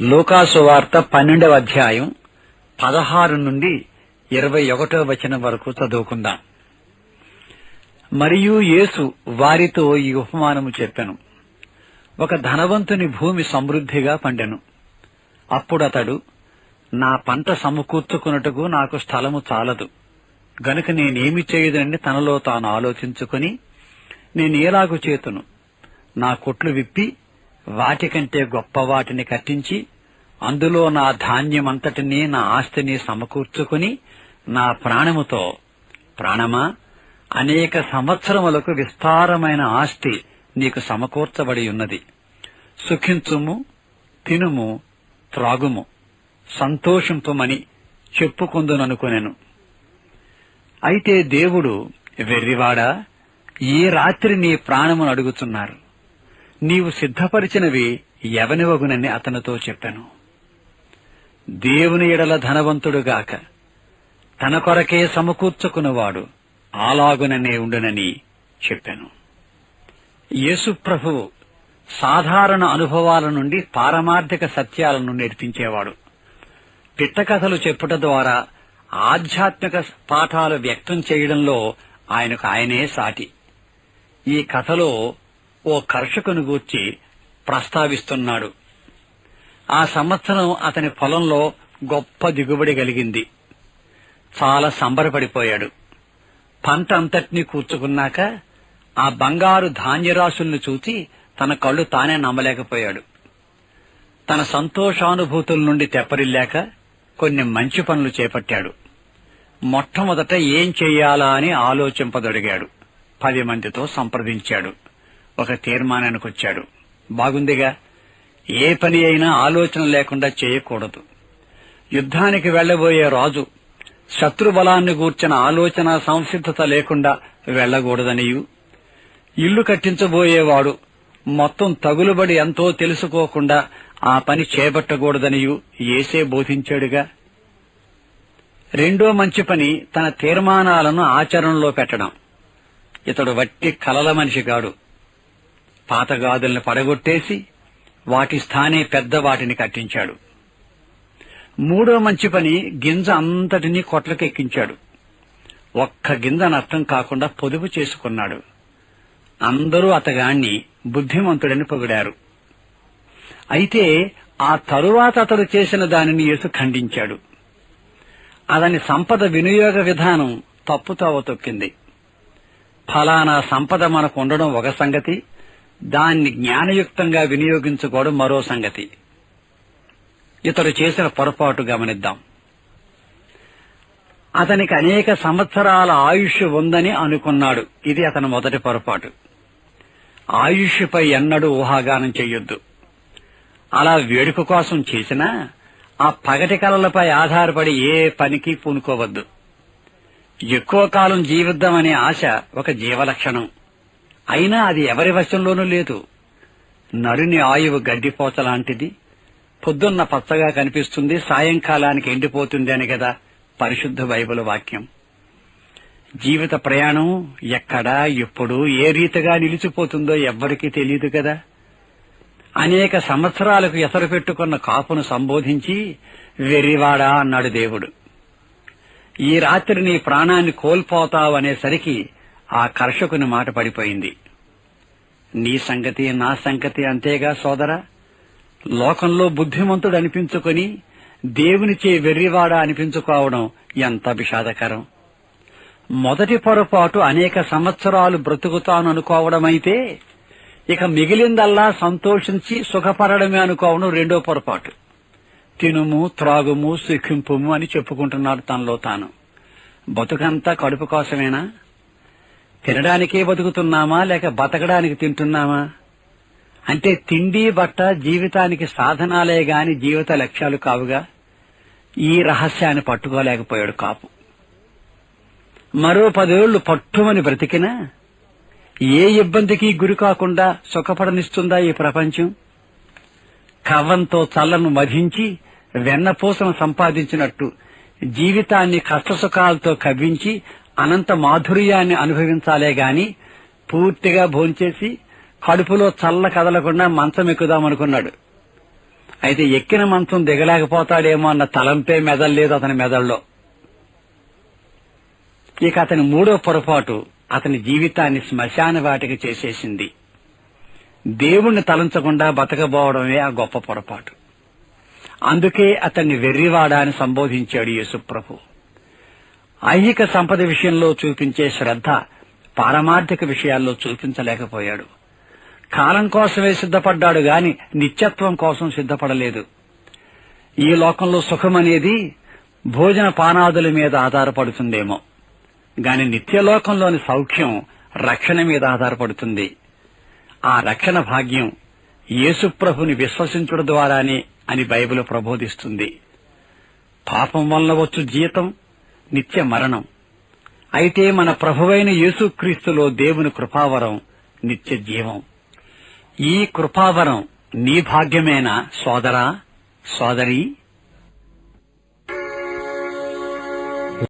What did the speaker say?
లూకాసు వార్త పన్నెండవ అధ్యాయం పదహారు నుండి ఇరవై ఒకటో వచనం వరకు చదువుకుందాం. మరియు యేసు వారితో ఈ ఉపమానము చెప్పెను. ఒక ధనవంతుని భూమి సమృద్ధిగా పండెను. అప్పుడతడు నా పంట సమకూర్చుకున్నట్టుకు నాకు స్థలము చాలదు. గనుక నేనేమి చేయదని తనలో తాను ఆలోచించుకుని ఎలాగు చేతును? నా కొట్లు విప్పి వాటికంటే గొప్ప వాటిని కట్టించి అందులో నా ధాన్యమంతటినీ నా ఆస్తిని సమకూర్చుకుని నా ప్రాణముతో ప్రాణమా? అనేక సంవత్సరములకు విస్తారమైన ఆస్తి నీకు సమకూర్చబడి ఉన్నది. సుఖించుము తినుము త్రాగుము. సంతోషింపుమని చెప్పుకుందుననుకొనెను. అయితే దేవుడు వెర్రివాడా? ఈ రాత్రి నీ ప్రాణమును అడుగుతున్నారు నీవు సిద్ధపరిచినవి ఎవనివగునని అతనితో చెప్పాను. దేవుని ఎడల ధనవంతుడుగాక తన కొరకే సమకూర్చుకున్నవాడు అలాగుననే ఉండునని చెప్పాను. యేసు ప్రభువు సాధారణ అనుభవాల నుండి పారమార్థిక సత్యాలను నేర్పించేవాడు. పిట్టకథలు చెప్పుట ద్వారా ఆధ్యాత్మిక పాఠాలు వ్యక్తం చేయడంలో ఆయనకు ఆయనే సాటి. ఈ కథలో ఓ కర్షకుని గూర్చి ప్రస్తావిస్తున్నాడు. ఆ సంవత్సరం అతని పొలంలో గొప్ప దిగుబడి కలిగింది. చాలా సంబరపడిపోయాడు. పంట అంతటినీ కూర్చుకున్నాక ఆ బంగారు ధాన్యరాశుల్ని చూచి తన కళ్ళు తానే నమ్మలేకపోయాడు. తన సంతోషానుభూతుల నుండి తెప్పరిల్లాక కొన్ని మంచి పనులు చేపట్టాడు. మొట్టమొదట ఏం చెయ్యాలా అని ఆలోచింపదొడిగాడు. పది మందితో సంప్రదించాడు. ఒక తీర్మానానికి వచ్చాడు బాగుందిగా ఏ పని అయినా ఆలోచన లేకుండా చేయకూడదు. యుద్ధానికి వెళ్ళబోయే రాజు శత్రుబలాన్ని గూర్చిన ఆలోచన సంసిద్ధత లేకుండా వెళ్ళకూడదనియు ఇల్లు కట్టించబోయేవాడు మొత్తం తగులుబడి ఎంతో తెలుసుకోకుండా ఆ పని చేపట్టకూడదనియు ఏసే బోధించాడుగా. రెండో మంచి పని తన తీర్మానాలను ఆచరణలో పెట్టడం. ఇతడు వట్టి కలల మనిషి కాడు పాతగాదుల్ని పడగొట్టేసి వాటి స్థానే పెద్ద వాటిని కట్టించాడు. మూడో మంచి పని గింజ అంతటినీ కొట్లకెక్కించాడు ఒక్క గింజ నష్టం కాకుండా పొదుపు చేసుకున్నాడు. అందరూ అతగాణ్ణి బుద్ధిమంతుడని పొగిడారు. అయితే ఆ తరువాత అతడు చేసిన దానిని యేసు ఖండించాడు. అతని సంపద వినియోగ విధానం తప్పుతావ తొక్కింది. ఫలానా సంపద మనకు ఉండడం ఒక సంగతి దాన్ని జ్ఞానయుక్తంగా వినియోగించుకోవడం మరో సంగతి. ఇతడు చేసిన పొరపాటు గమనిద్దాం. అతనికి అనేక సంవత్సరాల ఆయుష్ ఉందని అనుకున్నాడు. ఇది అతని మొదటి పొరపాటు. ఆయుష్పై ఎన్నడూ ఊహాగానం చెయ్యొద్దు. అలా వేడుక కోసం చేసినా ఆ పగటి కలలపై ఆధారపడి ఏ పనికి పూనుకోవద్దు. ఎక్కువ కాలం జీవిద్దామనే ఆశ ఒక జీవలక్షణం. అయినా అది ఎవరి వశంలోనూ లేదు. నరుని ఆయువు గడ్డిపోత లాంటిది. పొద్దున్న పచ్చగా కనిపిస్తుంది సాయంకాలానికి ఎండిపోతుంది అని కదా పరిశుద్ధ బైబిల్ వాక్యం. జీవిత ప్రయాణం ఎక్కడా ఎప్పుడు ఏ రీతిగా నిలిచిపోతుందో ఎవ్వరికీ తెలియదు కదా. అనేక సంవత్సరాలకు ఎసరు పెట్టుకున్న కాపును సంబోధించి వెర్రివాడా అన్నాడు దేవుడు. ఈ రాత్రి నీ ప్రాణాన్ని కోల్పోతావనేసరికి ఆ కర్షకుని మాట పడిపోయింది. నీ సంగతి నా సంగతి అంతేగా సోదరా. లోకంలో బుద్ధిమంతుడు అనిపించుకుని దేవునిచే వెర్రివాడ అనిపించుకోవడం ఎంత విషాదకరం మొదటి పొరపాటు అనేక సంవత్సరాలు బ్రతుకుతాను అనుకోవడమైతే ఇక మిగిలిందల్లా సంతోషించి సుఖపడడమే అనుకోవడం రెండో పొరపాటు. తినుము త్రాగుము సుఖింపుము అని చెప్పుకుంటున్నాడు తనలో తాను. బతుకంతా కడుపు కోసమేనా? తినడానికే బతుకుతున్నామా లేక బతకడానికి తింటున్నామా? అంటే తిండి బట్ట జీవితానికి సాధనాలే గాని జీవిత లక్ష్యాలు కావుగా ఈ రహస్యాన్ని పట్టుకోలేకపోయాడు కాపు. మరో పదేళ్ళు పట్టుమని బ్రతికినా ఏ ఇబ్బందికి గురి కాకుండా సుఖపడనిస్తుందా ఈ ప్రపంచం? కవ్వంతో చల్లను మధించి వెన్నపూసను సంపాదించినట్టు జీవితాన్ని కష్టసుఖాలతో కవ్వించి అనంత మాధుర్యాన్ని అనుభవించాలే గాని పూర్తిగా భోంచేసి కడుపులో చల్ల కదలకుండా మంచం ఎక్కుదామనుకున్నాడు. అయితే ఎక్కిన మంచం దిగలేకపోతాడేమో అన్న తలంపే మెదల్లేదు అతని మెదల్లో ఇక అతని మూడో పొరపాటు అతని జీవితాన్ని శ్మశాన వాటికి చేసేసింది. దేవుణ్ణి తలంచకుండా బతకబోవడమే ఆ గొప్ప పొరపాటు. అందుకే అతన్ని వెర్రివాడా అని సంబోధించాడు యేసుప్రభు. ఐహిక సంపద విషయంలో చూపించే శ్రద్ధ పారమార్థిక విషయాల్లో చూపించలేకపోయాడు. కాలం కోసమే సిద్ధపడ్డాడు గాని నిత్యత్వం కోసం సిద్ధపడలేదు. ఈ లోకంలో సుఖమనేది భోజన పానాదుల మీద ఆధారపడుతుందేమో. గాని నిత్యలోకంలోని సౌఖ్యం రక్షణ మీద ఆధారపడుతుంది. ఆ రక్షణ భాగ్యం యేసుప్రభుని విశ్వసించుట ద్వారానే అని బైబిల్ ప్రబోధిస్తుంది. పాపం వల్ల వచ్చు జీతం నిత్య మరణం. అయితే మన ప్రభువైన యేసుక్రీస్తులో దేవుని కృపావరం నిత్య జీవం. ఈ కృపావరం నీ భాగ్యమేనా సోదరా సోదరి?